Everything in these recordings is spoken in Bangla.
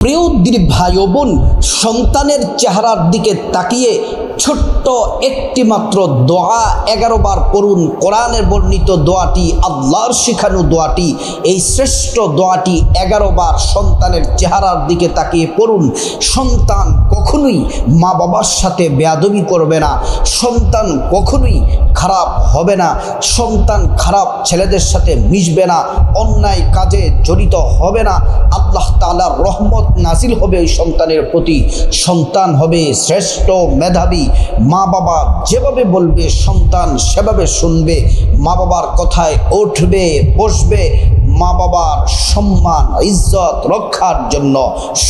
প্রিয় ভাই বোন সন্তানের চেহারার দিকে তাকিয়ে ছোট্ট একটি মাত্র দোয়া এগারো বার পড়ুন। কোরআনের বর্ণিত দোয়াটি, আল্লাহর শেখানো দোয়াটি, এই শ্রেষ্ঠ দোয়াটি এগারো বার সন্তানের চেহারার দিকে তাকিয়ে পড়ুন। সন্তান কখনোই মা বাবার সাথে বেয়াদবি করবে না। সন্তান কখনোই খারাপ হবে না। সন্তান খারাপ ছেলেদের সাথে মিশবে না। অন্যায় কাজে জড়িত হবে না। আল্লাহ তালার রহমত নাজিল হবে ওই সন্তানের প্রতি। সন্তান হবে শ্রেষ্ঠ মেধাবী। মা বাবা যেভাবে বলবে, সন্তান সেভাবে শুনবে, মা বাবার কথায় উঠবে, বসবে, মা বাবার সম্মান, ইজ্জত রক্ষার জন্য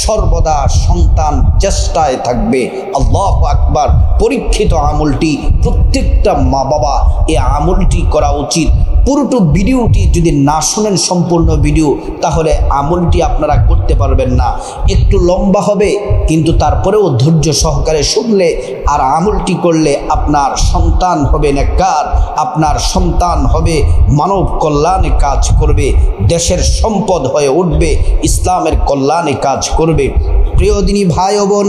সর্বদা সন্তান চেষ্টায় থাকবে। আল্লাহ আকবার, পরীক্ষিত আমলটি প্রত্যেকটা মা বাবা এ আমলটি করা উচিত। পুরোটো ভিডিওটি যদি না শোনেন সম্পূর্ণ ভিডিও, তাহলে আমলটি আপনারা করতে পারবেন না। একটু লম্বা হবে, কিন্তু তারপরেও ধৈর্য সহকারে শুনলে আর আমলটি করলে আপনার সন্তান হবে নেকার আপনার সন্তান হবে মানব কল্যাণে কাজ করবে, দেশের সম্পদ হয়ে উঠবে, ইসলামের কল্যাণে কাজ করবে। প্রিয় দিনী ভাই বোন,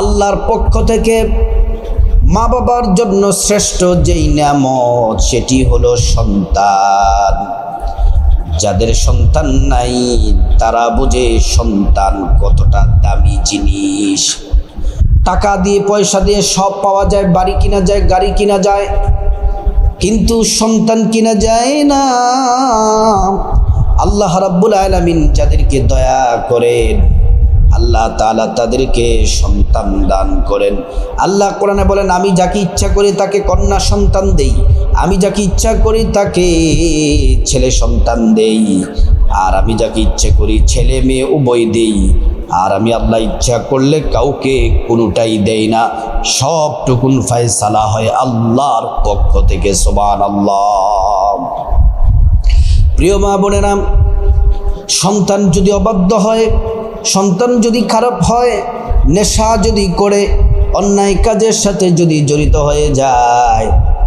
আল্লাহর পক্ষ থেকে মা বাবার জন্য শ্রেষ্ঠ যেই নামত সেটি হলো সন্তান। যাদের সন্তান নাই, তারা বুঝে সন্তান কতটা দামি জিনিস। টাকা দিয়ে, পয়সা দিয়ে সব পাওয়া যায়, বাড়ি কিনা যায়, গাড়ি কিনা যায়, কিন্তু সন্তান কিনা যায় না। আল্লাহ রাব্বুল আলামিন যাদেরকে দয়া করেন আল্লাহ তাআলা তাদেরকে সন্তান দান করেন। আল্লাহ কোরআনে বলেন, আমি যাকে ইচ্ছা করি তাকে কন্যা সন্তান দেই। আমি যাকে ইচ্ছা করি তাকে ছেলে সন্তান দেই। আর আমি যাকে ইচ্ছে করি ছেলে মেয়ে উভয় দেই। আর আমি আল্লাহ ইচ্ছা করলে কাউকে কোনোটাই দেই না। সবটুকুন ফায়সালা হয় আল্লাহর পক্ষ থেকে সোবান আল্লাহ প্রিয় মা বোনেরা, সন্তান যদি অবাধ্য হয় সন্তান যদি খারাপ হয়, নেশা যদি করে, অন্যায় কাজের সাথে যদি জড়িত হয়ে যায়,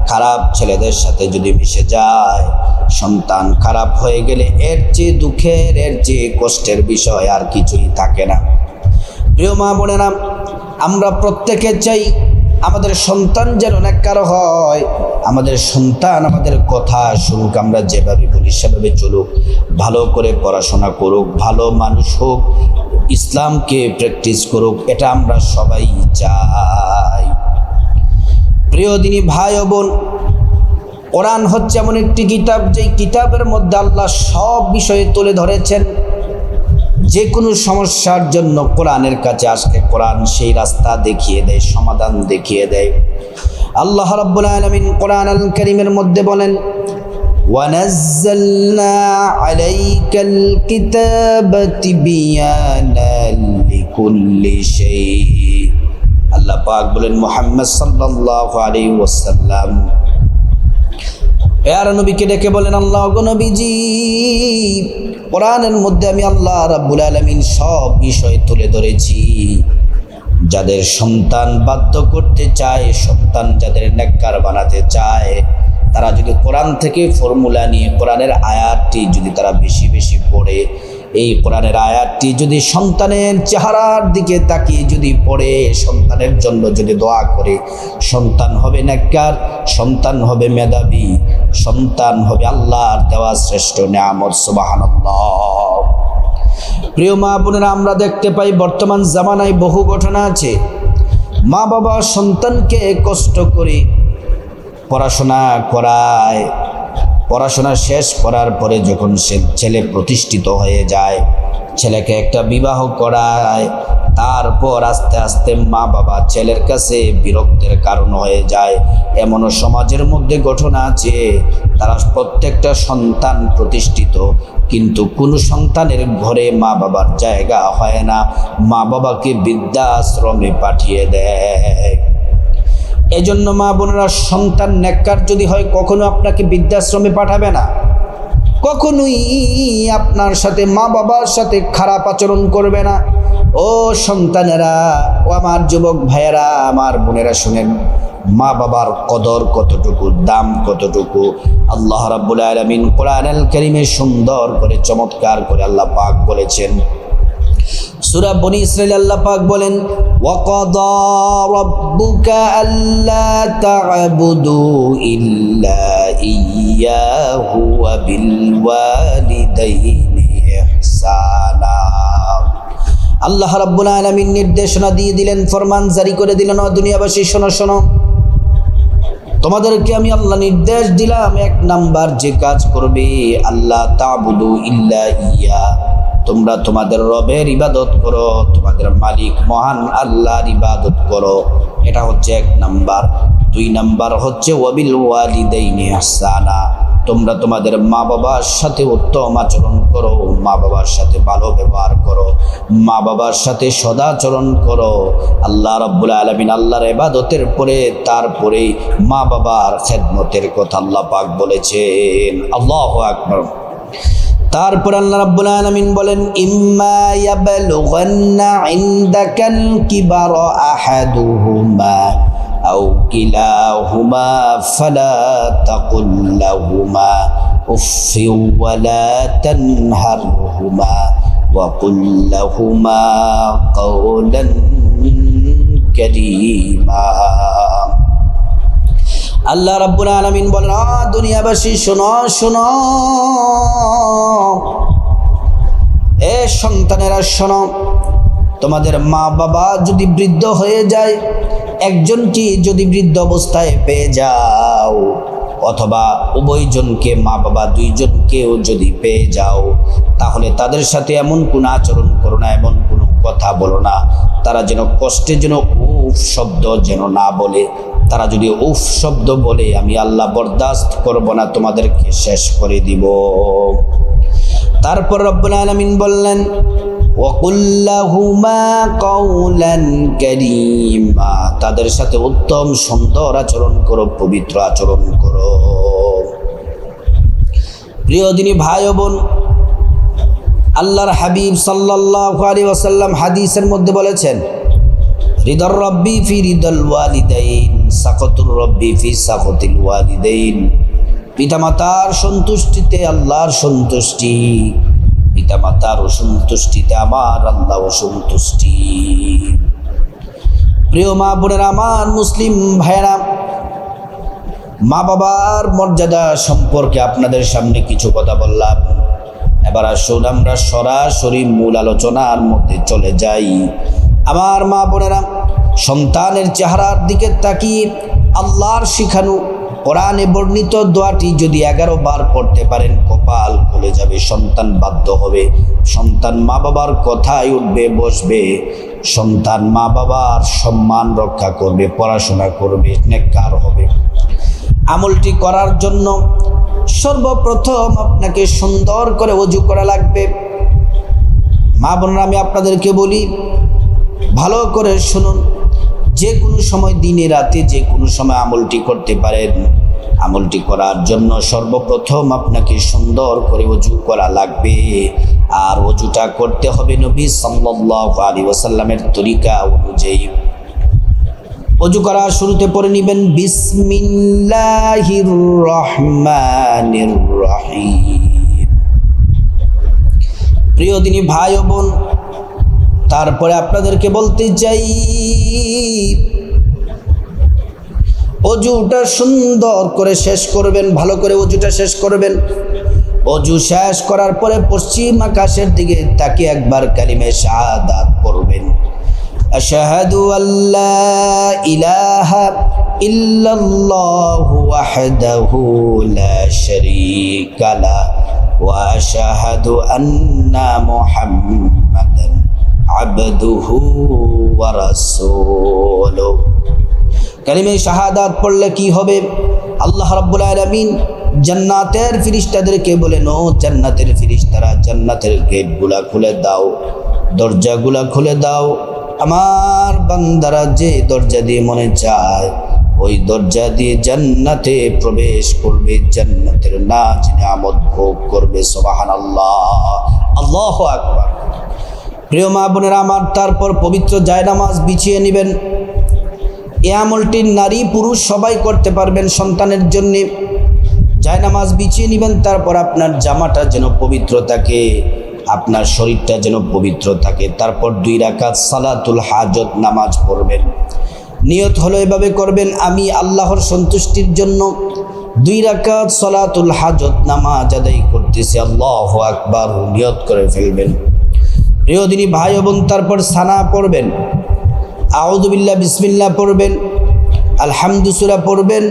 খারাপ ছেলেদের সাথে যদি মিশে যায়, সন্তান খারাপ হয়ে গেলে এর চেয়ে দুঃখের, এর চেয়ে কষ্টের বিষয় আর কিছুই থাকে না। প্রিয় মা বোনেরা, আমরা প্রত্যেকে চাই আমাদের সন্তান যেন নেককার হয়, আমাদের সন্তান আমাদের কথা শুনুক, আমরা যেভাবে বলি সেভাবে চলুক, ভালো করে পড়াশোনা করুক, ভালো মানুষ হোক ইসলামকে প্র্যাকটিস করুক, এটা আমরা সবাই চাই। প্রিয় দিনী ভাই বোন, কোরআন হচ্ছে এমন একটি কিতাব, যেই কিতাবের মধ্যে আল্লাহ সব বিষয়ে তুলে ধরেছেন। যে কোনো সমস্যার জন্য কোরআনের কাছে আসলে কোরআন সেই রাস্তা দেখিয়ে দেয়, সমাধান দেখিয়ে দেয়। আল্লাহ রাব্বুল আলামিন কোরআন আল কারীমের মধ্যে বলেন ونزلنا عليك الكتاب تبيانا لكل شيء আল্লাহ পাক বলেন মুহাম্মদ সাল্লাল্লাহু আলাইহি ওয়াসাল্লাম এর নবীকে ডেকে বলেন আল্লাহ গো নবীজি কোরআনের মধ্যে আমি আল্লাহ রাব্বুল আলামিন সব বিষয় তুলে ধরেছি যাদের সন্তান বাধ্য করতে চায় সন্তান যাদের নেককার বানাতে চায় তারা যদি কোরআন থেকে ফর্মুলা নিয়ে কোরআনের আয়াতটি যদি তারা বেশি বেশি পড়ে, এই কোরআনের আয়াতটি যদি সন্তানের চেহারার দিকে তাকিয়ে যদি পড়ে, সন্তানের জন্য যদি দোয়া করে, সন্তান হবে নেককার, সন্তান হবে মেধাবী, সন্তান হবে আল্লাহর দেওয়া শ্রেষ্ঠ নিয়ামত, সুবহানাল্লাহ। প্রিয় মা বোনেরা, আমরা দেখতে পাই বর্তমান জামানায় বহু ঘটনা আছে। মা বাবা সন্তানকে কষ্ট করে পড়াশোনা করায়, পড়াশোনা শেষ করার পরে যখন সে ছেলে প্রতিষ্ঠিত হয়ে যায়, ছেলেকে একটা বিবাহ করায়, তারপর আস্তে আস্তে মা বাবা ছেলের কাছে বিরক্তের কারণ হয়ে যায়। এমনও সমাজের মধ্যে ঘটনা আছে, তারা প্রত্যেকটা সন্তান প্রতিষ্ঠিত, কিন্তু কোনো সন্তানের ঘরে মা বাবার জায়গা হয় না। মা বাবাকে বৃদ্ধাশ্রমে পাঠিয়ে দেয়। এজন্য মা বোনেরা সন্তান নেককার যদি হয়, কখনো আপনাকে বৃদ্ধাশ্রমে পাঠাবে না। কখনোই আপনার সাথে মা বাবার সাথে খারাপ আচরণ করবে না। ও সন্তানেরা, ও আমার যুবক ভাইয়েরা, আমার বোনেরা শুনেন, মা বাবার কদর কতটুকু, দাম কতটুকু, আল্লাহ রাব্বুল আলামিন কোরআন আল কারীমে সুন্দর করে, চমৎকার করে আল্লাহ পাক বলেছেন। সূরা বনি ইসরাইল আল্লাহ পাক বলেন ইল্লা আল্লাহ রাব্বুল আলামিন নির্দেশনা দিয়ে দিলেন, ফরমান জারি করে দিলেন, ও দুনিয়াবাসী, শোনো শোনো। তোমাদেরকে আমি আল্লাহ নির্দেশ দিলাম, এক নাম্বার যে কাজ করবে আল্লাহ তাবুদু ইল্লা ইয়া তোমরা তোমাদের রবের ইবাদত করো, তোমাদের মালিক মহান আল্লাহর ইবাদত করো। এটা হচ্ছে এক নাম্বার। দুই নাম্বার হচ্ছে, ওয়াবিল ওয়ালিদাইনি ইহসানা তোমরা তোমাদের মা বাবার সাথে উত্তম আচরণ করো মা বাবার সাথে ভালো ব্যবহার করো মা বাবার সাথে সদাচরণ করো। আল্লাহ রব্বুল আলমিন আল্লাহর এবাদতের পরে তারপরে মা বাবার খেদমতের কথা আল্লাহ পাক বলেছেন। আল্লাহ আকবর। তারপর আল্লাহ রাব্বুল আলামিন বলেন ইম্মা ইয়াবলুগান্না ইনদাকাল কিবার আহাদুহুমা আও কিলাহুমা ফালা তাকুল লাহুমা উফি ওয়ালা তানহারহুমা وقل لهما قولا كريما আল্লাহ রাব্বুল আলামিন বলেন দুনিয়াবাসী, শোনো শোনো। এ সন্তানেরা, শোনো, তোমাদের মা বাবা যদি বৃদ্ধ হয়ে যায়, একজনকে যদি বৃদ্ধ অবস্থায় পেয়ে যাও, অথবা উভয়জনকে মা বাবা দুইজনকেও যদি পেয়ে যাও, তাহলে তাদের সাথে এমন কোনো আচরণ করো না, এমন কোনো কথা বলো না। তারা যেন কষ্টে যেন উফ শব্দ যেন না বলে তারা যদি উফ শব্দ বলে, আমি আল্লাহ বরদাস্ত করব না, তোমাদেরকে শেষ করে দিব। তারপর রব্বুল আলামিন বললেন কারীমা, তাদের সাথে উত্তম সুন্দর আচরণ করো, পবিত্র আচরণ করো। প্রিয় দিনী ভাই বোন, আল্লাহর হাবিব সাল্লাল্লাহু আলাইহি ওয়াসাল্লাম হাদিসের মধ্যে বলেছেন হৃদর রব্বি ফি হৃদল ওয়ালিদাইন। সাকতুর রব্বি ফি সাকতিল ওয়ালিদাইন। পিতামাতার সন্তুষ্টিতে আল্লাহর সন্তুষ্টি পিতামাতার অসন্তুষ্টিতে আমার আল্লাহ অসন্তুষ্টি প্রিয় মা বোনের, আমার মুসলিম ভাইয়েরা, মা বাবার মর্যাদা সম্পর্কে আপনাদের সামনে কিছু কথা বললাম। এবার আসুন আমরা সরাসরি মূল আলোচনার মধ্যে চলে যাই। আমার মা বোনেরা সন্তানের চেহারার দিকে তাকিয়ে আল্লাহর শিখানো কোরআনে বর্ণিত দোয়াটি যদি এগারো বার পড়তে পারেন, কপাল খুলে যাবে, সন্তান বাধ্য হবে। সন্তান মা বাবার কথায় উঠবে, বসবে। সন্তান মা বাবার সম্মান রক্ষা করবে, পড়াশোনা করবে, নেককার হবে। আমলটি করার জন্য সর্বপ্রথম আপনাকে সুন্দর করে অজু করা লাগবে। মা বোনরা আমি আপনাদেরকে বলি, ভালো করে শুনুন। যে কোনো সময় দিনে রাতে যে কোনো সময় আমলটি করতে পারেন। আমলটি করার জন্য সর্বপ্রথম আপনাকে সুন্দর করে অজু করা লাগবে। আর অজুটা করতে হবে নবী সাল্লাল্লাহু আলাইহি ওয়াসাল্লামের তরিকা অনুযায়ী। অজু করা শুরুতে পড়ে নেবেন, বিসমিল্লাহির রহমানির রহিম। প্রিয় দিনী ভাই বোন তারপরে আপনাদেরকে বলতে চাই, অজুটা সুন্দর করে শেষ করবেন, ভালো করে অজুটা শেষ করবেন। অজু শেষ করার পরে পশ্চিম আকাশের দিকে তাকে একবার কালিমে শাহাদাত করবেন আশহাদু আল্লাহ ইলাহা ইল্লাল্লাহু ওয়াহদাহু লা শারীকা ওয়া আশহাদু আন্না মুহাম্মাদান আবদুহু ওয়া রাসূলু। কালিমে শাহাদাত পড়লে কি হবে? আল্লাহ রাব্বুল আলামিন জান্নাতের ফিরিস্তাদেরকে বলেন ও জান্নাতের ফিরিস্তারা জান্নাতের গেটগুলা খুলে দাও, দরজাগুলা খুলে দাও। আমার বান্দারা যে দরজা দিয়ে মনে চায়, ওই দরজা দিয়ে জান্নাতে প্রবেশ করবে, জান্নাতের নাচ নিয়ামত ভোগ করবে সোবাহান আল্লাহ আল্লাহ আকবার। প্রিয় মা বোনেরা আমার তারপর পবিত্র জায়নামাজ বিছিয়ে নেবেন। এ আমলটি নারী, পুরুষ সবাই করতে পারবেন সন্তানের জন্যে। জায়নামাজ বিছিয়ে নেবেন, তারপর আপনার জামাটা যেন পবিত্র থাকে, আপনার শরীরটা যেন পবিত্র থাকে। তারপর দুই রাকাত সালাতুল হাজত নামাজ পড়বেন। নিয়ত হলো এভাবে করবেন, আমি আল্লাহর সন্তুষ্টির জন্য দুই রাকাত সালাতুল হাজত নামাজ আদায় করতেছি। আল্লাহ আকবার, নিয়ত করে ফেলবেন। প্রিয় দিনী ভাই বোন তারপর সানা পড়বেন। আউদুবিল্লাহ বিসমিল্লাহ পড়বেন। আলহামদুসুরা পড়বেন।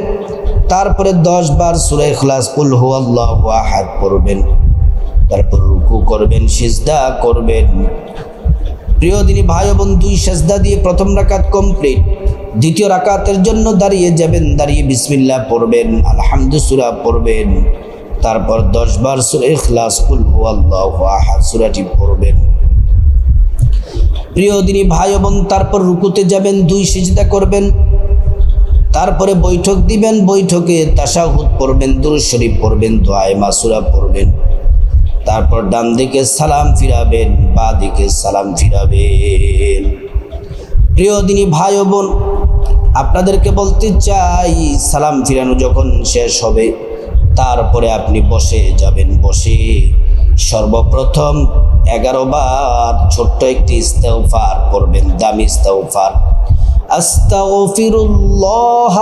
তারপরে দশ বার সুরা ইখলাস, কুল হু আল্লাহ আহাদ পড়বেন। তারপর রুকু করবেন, সিজদা করবেন। প্রিয় দিনী ভাই বোন দুই সেজদা দিয়ে প্রথম রাকাত কমপ্লিট। দ্বিতীয় রাকাতের জন্য দাঁড়িয়ে যাবেন, দাঁড়িয়ে বিসমিল্লাহ পড়বেন আলহামদুসুরা পড়বেন। তারপর দশ বার সুরা ইখলাস, কুল হু আল্লাহ আহাদ সুরাটি পড়বেন। প্রিয় দিনী ভাই বোন তারপর রুকুতে যাবেন, দুই সিজদা করবেন। তারপরে বৈঠক দিবেন, বৈঠকে তাসাহুদ পড়বেন, দুরুদ শরীফ পড়বেন, দোয়ায় মাসুরা পড়বেন। তারপর ডান দিকে সালাম ফিরাবেন বা দিকে সালাম ফিরাবেন। প্রিয় দিনী ভাই বোন, আপনাদেরকে বলতে চাই, সালাম ফিরানো যখন শেষ হবে, তারপরে আপনি বসে যাবেন, বসে সর্বপ্রথম এগারো বার ছোট্ট একটি ইস্তেফার করবেন দামি ইস্তেফার আস্তাগফিরুল্লাহ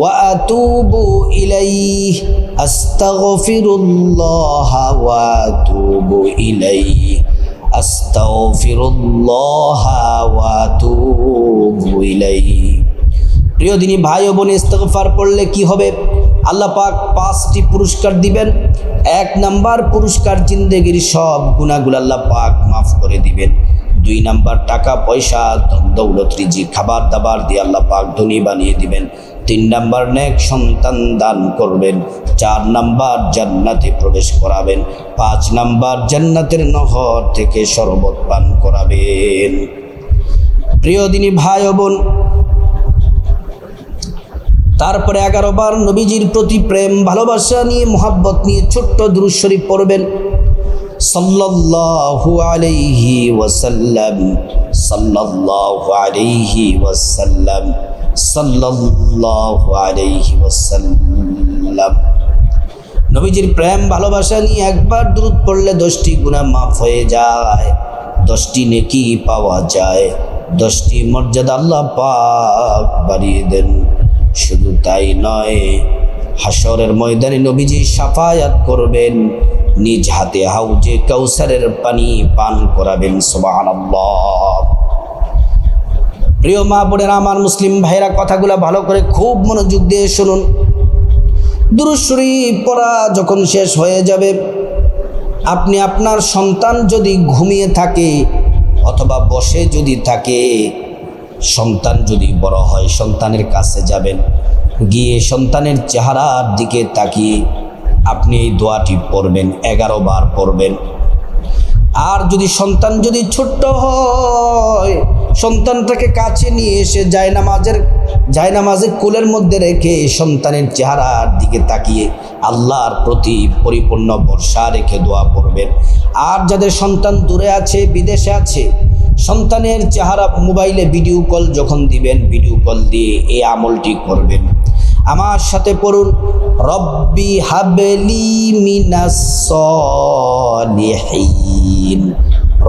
ওয়া আতুবু ইলাইহি, আস্তাগফিরুল্লাহ ওয়া আতুবু ইলাইহি, আস্তাগফিরুল্লাহ ওয়া আতুবু ইলাইহি। প্রিয় দিনী ভাই ও বোন, ইস্তেগফার পড়লে কি হবে? আল্লাহ পাক পাঁচটি পুরস্কার দিবেন। এক নাম্বার পুরস্কার জিন্দেগির সব গুণাগুলো আল্লাহ পাক মাফ করে দিবেন। দুই নাম্বার টাকা, পয়সা দৌলত রিজি খাবার দাবার দিয়ে আল্লাহ পাক ধনী বানিয়ে দিবেন। তিন নাম্বার নেক সন্তান দান করবেন। চার নাম্বার জান্নাতে প্রবেশ করাবেন। পাঁচ নাম্বার জান্নাতের নহর থেকে শরবত পান করাবেন। প্রিয় দিনী ভাই বোন তারপরে এগারো বার নবীজির প্রতি প্রেম, ভালোবাসা নিয়ে, মোহাব্বত নিয়ে ছোট্ট দুরুদ শরীফ পড়বেন। সাল্লাল্লাহু আলাইহি ওয়াসাল্লাম, সাল্লাল্লাহু আলাইহি ওয়াসাল্লাম, সাল্লাল্লাহু আলাইহি ওয়াসাল্লাম। নবীজির প্রেম, ভালোবাসা নিয়ে একবার দূরত পড়লে দশটি গুণা মাফ হয়ে যায়, দশটি নেকি পাওয়া যায়, দশটি মর্যাদা আল্লাহ পাক বাড়িয়ে দেন। শুধু তাই নয় হাসরের ময়দানে নবীজি সাফায়াত করবেন, নিজ হাতে হাউজে কৌসারের পানি পান করাবেন, সুবহানাল্লাহ। প্রিয় মা বোনেরা, আমার মুসলিম ভাইরা কথাগুলো ভালো করে খুব মনোযোগ দিয়ে শুনুন। দুরুদ শরীফ পড়া যখন শেষ হয়ে যাবে, আপনি আপনার সন্তান যদি ঘুমিয়ে থাকে অথবা বসে যদি থাকে সন্তান যদি বড় হয়, সন্তানের কাছে যাবেন। গিয়ে সন্তানের চেহারার দিকে তাকিয়ে আপনি এই দোয়াটি পড়বেন, এগারো বার পড়বেন। আর যদি সন্তান যদি ছোট্ট হয়, সন্তানটাকে কাছে নিয়ে এসে জায়নামাজের জায়নামাজের কোলের মধ্যে রেখে সন্তানের চেহারার দিকে তাকিয়ে আল্লাহর প্রতি পরিপূর্ণ ভরসা রেখে দোয়া পড়বেন। আর যাদের সন্তান দূরে আছে, বিদেশে আছে সন্তানের চেহারা মোবাইলে ভিডিও কল যখন দিবেন ভিডিও কল দিয়ে এই আমলটি করবেন। আমার সাথে পড়ুন, রব্বি হাবেলি মিনাস সলিহিন,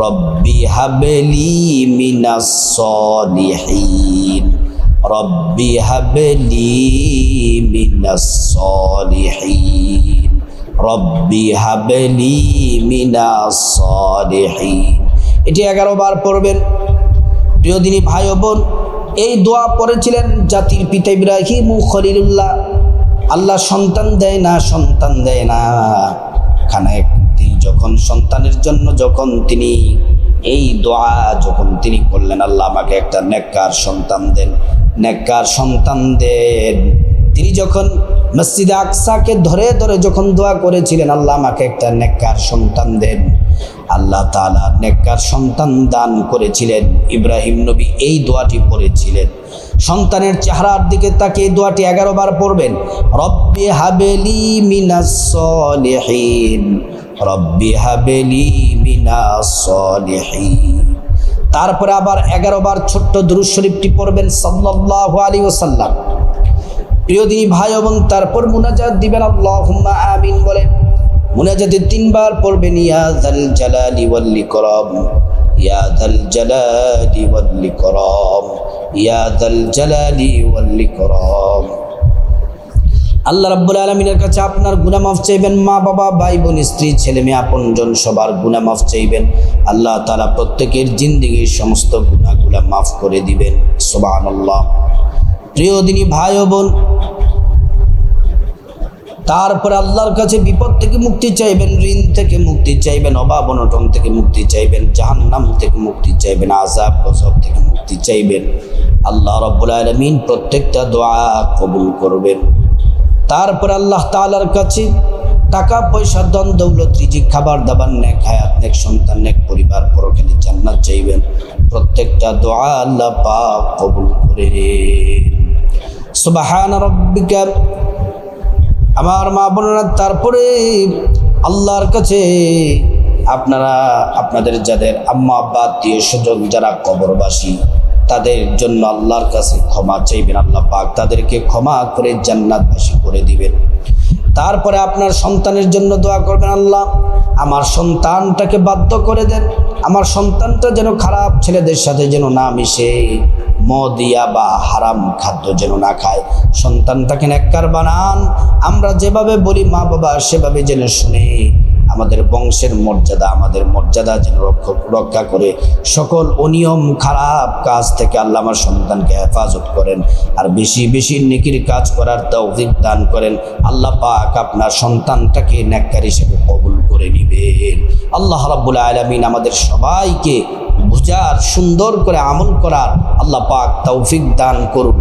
রব্বি হাবেলি মিনাস সলিহিন, রব্বি হাবেলি মিনাস সলিহিন, রব্বি হাবেলি মিনাস সলিহিন। এটি এগারো বার পড়বেন। প্রিয়দিনী ভাই ও বোন, এই দোয়া পড়েছিলেন জাতির পিতা ইব্রাহিম ও খলিলুল্লাহ। আল্লাহ সন্তান দেয় না, সন্তান দেয় না। খানা তিনি যখন সন্তানের জন্য যখন তিনি এই দোয়া যখন তিনি করলেন, আল্লাহ আমাকে একটা নেককার সন্তান দেন। নেককার সন্তান দেন। তিনি যখন মসজিদে আকসাকে ধরে ধরে যখন দোয়া করেছিলেন, আল্লাহ আমাকে একটা নেককার সন্তান দেন। আল্লাহ তালা নেককার সন্তান দান করেছিলেন। ইব্রাহিম নবী এই দোয়াটি পড়েছিলেন। সন্তানের চেহারার দিকে তাকে এই দোয়াটি এগারো বার পড়বেন। রব্বি হাবেলি মিনাসলিহীন রব্বি হাবেলি মিনাসলিহীন তারপরে আবার এগারো বার ছোট্ট দুরুদ শরীফটি পড়বেন সাল্লাল্লাহু আলী ওয়াসাল্লাম। প্রিয় দিনী ভাই এবং তারপর মুনাজাত দিবেন। আল্লাহুম্মা আমিন বলেন মুনাজাতে তিনবার পড়বেন, ইয়া দাল জালালি ওয়াল ইকরাম, ইয়া দাল জালালি ওয়াল ইকরাম, ইয়া দাল জালালি ওয়াল ইকরাম। আল্লাহ রাব্বুল আলমিনের কাছে আপনার গুনাহ মাফ চাইবেন, মা, বাবা, ভাই, বোন, স্ত্রী, ছেলে, মেয়ে, আপনজন সবার গুনাহ মাফ চাইবেন। আল্লাহ তাআলা প্রত্যেকের জিন্দিগির সমস্ত গুনাহগুলা মাফ করে দিবেন, সুবহানাল্লাহ। প্রিয় দিনী ভাই ও বোন তারপরে আল্লাহর কাছে বিপদ থেকে মুক্তি চাইবেন, ঋণ থেকে মুক্তি চাইবেন, অভাব, অনটন থেকে মুক্তি চাইবেন, জাহান্নাম থেকে মুক্তি চাইবেন আজাব গজব থেকে মুক্তি চাইবেন। আল্লাহ রব্বুল আলমিন প্রত্যেকটা দোয়া কবুল করবেন। তারপর আল্লাহ তাআলার কাছে টাকা, পয়সা দন দৌলত, রিজিক, খাবার, দাবার, নেক হায়াত, নেক সন্তান, নেক পরিবার, পরকালে জান্নাত চাইবেন। প্রত্যেকটা দোয়া আল্লাহ পাক কবুল করে সুবহান রব্বিকা আমার মা বোনেরা, তারপরে আল্লাহর কাছে আপনারা, আপনাদের যাদের আম্মা আব্বা আত্মীয় স্বজন যারা কবরবাসী, তাদের জন্য আল্লাহর কাছে ক্ষমা চাইবেন। আল্লাহ পাক তাদেরকে ক্ষমা করে জান্নাতবাসী করে দিবেন। তারপরে আপনার সন্তানের জন্য দোয়া করবেন আল্লাহ, আমার সন্তানটাকে বাধ্য করে দেন। আমার সন্তানটা যেন খারাপ ছেলেদের সাথে যেন না মিশে। মদিয়া বা হারাম খাদ্য যেন না খায়। সন্তানটাকে নেককার বানান। আমরা যেভাবে বলি মা বাবা, সেভাবে যেন শুনে। আমাদের বংশের মর্যাদা, আমাদের মর্যাদা যেন রক্ষা করে। সকল অনিয়ম, খারাপ কাজ থেকে আল্লাহ আমার সন্তানকে হেফাজত করেন। আর বেশি বেশি নেকির কাজ করার তৌফিক দান করেন। আল্লাহ পাক আপনার সন্তানটাকে নেককার হিসেবে কবুল করে নিবেন। আল্লাহ রাব্বুল আলামিন আমাদের সবাইকে বুঝার সুন্দর করে আমল করার আল্লাহ পাক তৌফিক দান করুন।